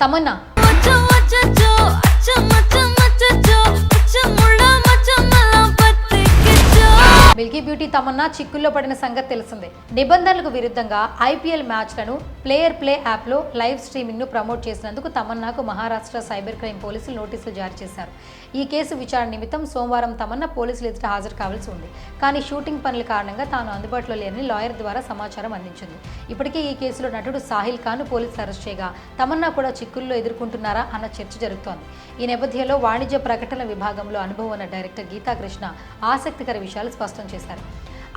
Tamannaah city beauty Tamannaah చిక్కుల్లో పడిన సంగతి తెలిసిందే. నిబంధనలకు విరుద్ధంగా ఐపీఎల్ మ్యాచ్లను ప్లేయర్ ప్లే యాప్లో లైవ్ స్ట్రీమింగ్ను ప్రమోట్ చేసినందుకు తమన్నాకు మహారాష్ట్ర సైబర్ క్రైమ్ పోలీసులు నోటీసులు జారీ చేశారు. ఈ కేసు విచారణ నిమిత్తం సోమవారం తమన్నా పోలీసులు ఎదుట హాజరు కావాల్సి ఉంది. కానీ షూటింగ్ పనుల కారణంగా తాను అందుబాటులో లేని లాయర్ ద్వారా సమాచారం అందించింది. ఇప్పటికే ఈ కేసులో నటుడు సాహిల్ ఖాన్ పోలీసులు అరెస్ట్ చేయగా తమన్నా కూడా చిక్కుల్లో ఎదుర్కొంటున్నారా అన్న చర్చ జరుగుతోంది. ఈ నేపథ్యంలో వాణిజ్య ప్రకటన విభాగంలో అనుభవం ఉన్న డైరెక్టర్ గీతాకృష్ణ ఆసక్తికర విషయాలు స్పష్టం చేశారు. ಮಾಡ್ತಾರೆ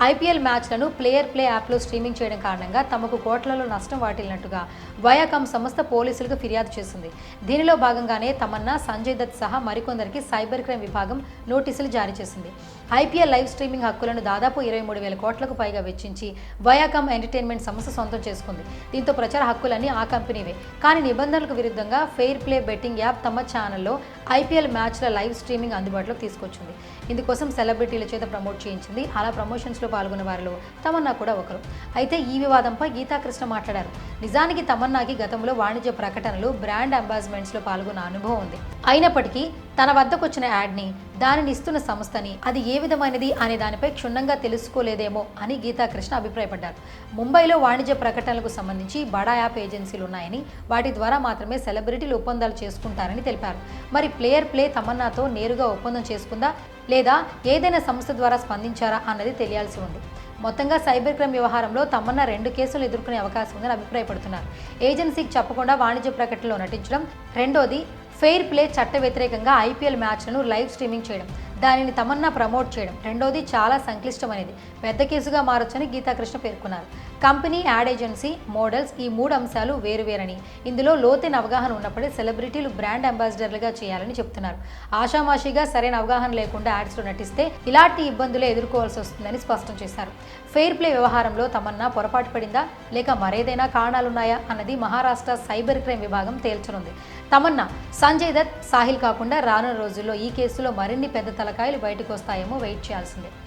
ఐపీఎల్ మ్యాచ్లను ప్లేయర్ ప్లే యాప్లో స్ట్రీమింగ్ చేయడం కారణంగా తమకు కోట్లలో నష్టం వాటిల్లినట్టుగా వయాకామ్ సంస్థ పోలీసులకు ఫిర్యాదు చేసింది. దీనిలో భాగంగానే తమన్నా సంజయ్ దత్ సహా మరికొందరికి సైబర్ క్రైమ్ విభాగం నోటీసులు జారీ చేసింది. ఐపీఎల్ లైవ్ స్ట్రీమింగ్ హక్కులను దాదాపు ఇరవై మూడు వేల కోట్లకు పైగా వెచ్చించి వయాకామ్ ఎంటర్టైన్మెంట్ సంస్థ సొంతం చేసుకుంది. దీంతో ప్రచార హక్కులన్నీ ఆ కంపెనీవే. కానీ నిబంధనలకు విరుద్ధంగా ఫెయిర్ ప్లే బెట్టింగ్ యాప్ తమ ఛానల్లో ఐపీఎల్ మ్యాచ్ల లైవ్ స్ట్రీమింగ్ అందుబాటులోకి తీసుకొచ్చింది. ఇందుకోసం సెలబ్రిటీల చేత ప్రమోట్ చేయించింది. అలా ప్రమోషన్స్ ప్రమోషన్స్లో పాల్గొన్న వారిలో తమన్నా కూడా ఒకరు. అయితే ఈ వివాదంపై గీతాకృష్ణ మాట్లాడారు. నిజానికి తమన్నాకి గతంలో వాణిజ్య ప్రకటనలు బ్రాండ్ అంబాసిమెంట్స్లో పాల్గొన్న అనుభవం ఉంది. అయినప్పటికీ తన వద్దకు వచ్చిన యాడ్ని దానిని ఇస్తున్న సంస్థని అది ఏ విధమైనది అనే దానిపై క్షుణ్ణంగా తెలుసుకోలేదేమో అని గీతాకృష్ణ అభిప్రాయపడ్డారు. ముంబైలో వాణిజ్య ప్రకటనలకు సంబంధించి బడా యాప్ ఏజెన్సీలు ఉన్నాయని వాటి ద్వారా మాత్రమే సెలబ్రిటీలు ఒప్పందాలు చేసుకుంటారని తెలిపారు. మరి ప్లేయర్ ప్లే తమన్నాతో నేరుగా ఒప్పందం చేసుకుందా లేదా ఏదైనా సంస్థ ద్వారా స్పందించారా అన్నది తెలియాల్సి ఉంది. మొత్తంగా సైబర్ క్రైమ్ వ్యవహారంలో తమన్నా రెండు కేసులు ఎదుర్కొనే అవకాశం ఉందని అభిప్రాయపడుతున్నారు. ఏజెన్సీకి చెప్పకుండా వాణిజ్య ప్రకటనలో నటించడం. రెండోది ఫెయిర్ ప్లే చట్ట వ్యతిరేకంగా ఐపీఎల్ మ్యాచ్లను లైవ్ స్ట్రీమింగ్ చేయడం. దానిని తమన్నా ప్రమోట్ చేయడం. రెండోది చాలా సంక్లిష్టమైనది. పెద్ద కేసుగా మారొచ్చని గీతాకృష్ణ పేర్కొన్నారు. కంపెనీ యాడ్ ఏజెన్సీ మోడల్స్ ఈ మూడు అంశాలు వేరువేరని. ఇందులో లోతైన అవగాహన ఉన్నప్పుడే సెలబ్రిటీలు బ్రాండ్ అంబాసిడర్లుగా చేయాలని చెప్తున్నారు. ఆషామాషిగా సరైన అవగాహన లేకుండా యాడ్స్లో నటిస్తే ఇలాంటి ఇబ్బందులే ఎదుర్కోవాల్సి వస్తుందని స్పష్టం చేశారు. ఫెయిర్ ప్లే వ్యవహారంలో తమన్నా పొరపాటు పడిందా? లేక మరేదైనా కారణాలున్నాయా? అన్నది మహారాష్ట్ర సైబర్ క్రైమ్ విభాగం తేల్చనుంది. తమన్నా సంజయ్ దత్ సాహిల్ కాకుండా రానున్న రోజుల్లో ఈ కేసులో మరిన్ని పెద్ద తలకాయలు బయటకు వస్తాయేమో వెయిట్ చేయాల్సిందే.